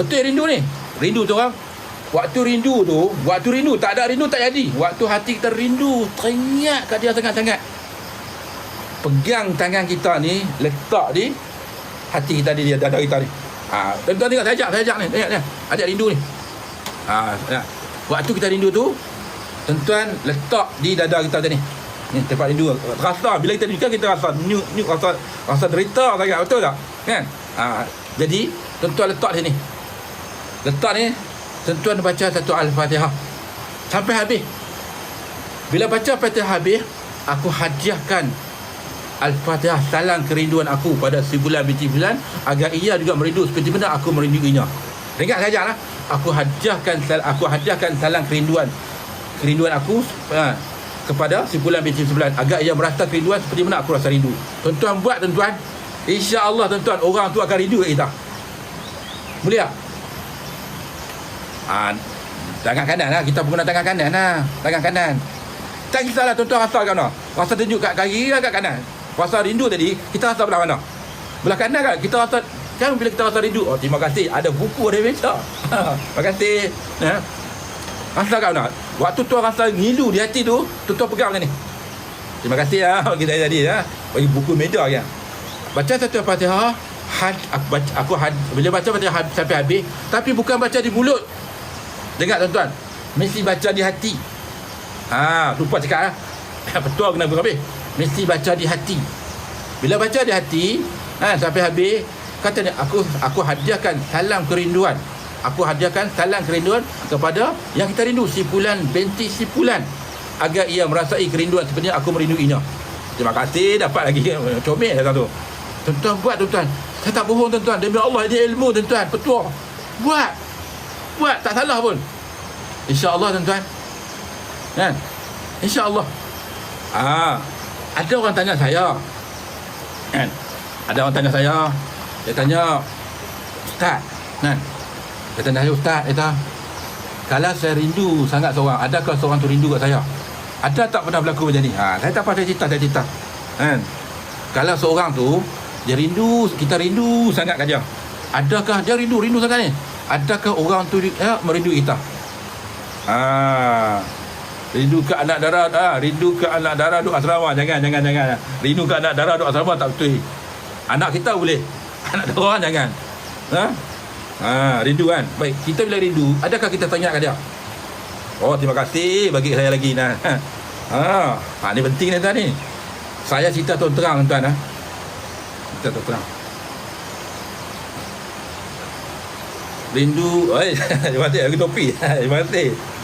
Betul rindu ni. Rindu tu orang. Waktu rindu tu, waktu rindu tak ada rindu tak jadi. Waktu hati kita rindu, teringat kat dia sangat-sangat. Pegang tangan kita ni, letak di hati kita di dia kita ni. Ha, tuan-tuan tengok saya ajak, saya ajak ni. Tengok ni. Ajak rindu ni. Ha, ya. Waktu kita rindu tu, tuan-tuan letak di dada kita tadi ni. Ni tempat rindu. Rasa bila kita rindu kita rasa nyuk nyuk rasa rasa derita sangat betul tak? Kan? Ha, jadi tuan-tuan letak sini. Letak ni tuan-tuan baca satu al-Fatihah sampai habis. Bila baca Fatihah habis, aku hadiahkan Al-Fatihah salam kerinduan aku pada si bulan binti bulan agar ia juga merindu seperti mana aku merinduinya. Ingat saja lah. Aku hadiahkan aku hadiahkan salam kerinduan kerinduan aku ha, kepada si bulan binti bulan agar ia merasa kerinduan seperti mana aku rasa rindu. Tuan-tuan buat tuan-tuan. Insya-Allah tuan-tuan orang tu akan rindu kat kita. Boleh tak? Ha, tangan kanan lah. Kita guna tangan kanan lah. Tangan kanan. Tak kisahlah tuan-tuan rasa kat mana. Rasa tunjuk kat kaki lah kat kanan. Rasa rindu tadi, kita rasa belah mana? Belah kanan kan? Kita rasa, kan bila kita rasa rindu, oh terima kasih, ada buku ada meja. terima kasih. Ya. Rasa kat mana? Waktu tuan rasa ngilu di hati tu, tuan-tuan pegang ni. Terima kasih ya, bagi saya tadi ya. Bagi buku meja kan. Baca satu Fatihah, had, aku baca, aku had, bila baca Fatihah had, sampai habis, tapi bukan baca di mulut. Dengar tuan-tuan, mesti baca di hati. Ha, lupa cakap lah. Betul kena habis. Mesti baca di hati. Bila baca di hati, ha, sampai habis, kata dia, aku aku hadiahkan salam kerinduan. Aku hadiahkan salam kerinduan kepada yang kita rindu, si Pulan binti si Pulan. Agar ia merasai kerinduan seperti aku merinduinya. Terima kasih dapat lagi comel dah tu. Tuan-tuan buat tuan-tuan. Saya tak bohong tuan-tuan. Demi Allah dia ilmu tuan-tuan. Petua. Buat. Buat tak salah pun. InsyaAllah tuan-tuan. Kan? InsyaAllah. Ah, ada orang tanya saya. Kan? Ada orang tanya saya. Dia tanya, Ustaz, kan? Dia tanya saya, Ustaz, dia kalau saya rindu sangat seorang, adakah seorang tu rindu kat saya? Ada tak pernah berlaku macam ni? Ha, saya tak saya cerita, saya cerita. Kan? Kalau seorang tu, dia rindu, kita rindu sangat kat dia. Adakah dia rindu, rindu sangat ni? Adakah orang tu ya, merindu kita? Ah, Rindu ke anak darah ah, Rindu ke anak darah duk asrama Jangan jangan jangan Rindu ke anak darah duk asrama tak betul Anak kita boleh Anak darah jangan ha? ha? Rindu kan Baik kita bila rindu Adakah kita tanya kat dia Oh terima kasih Bagi saya lagi nah. ha. ha, Ni penting ni tuan ni Saya cerita tu terang tuan ha? Cerita tu terang Rindu Oi, kasih Aku topi. Kasih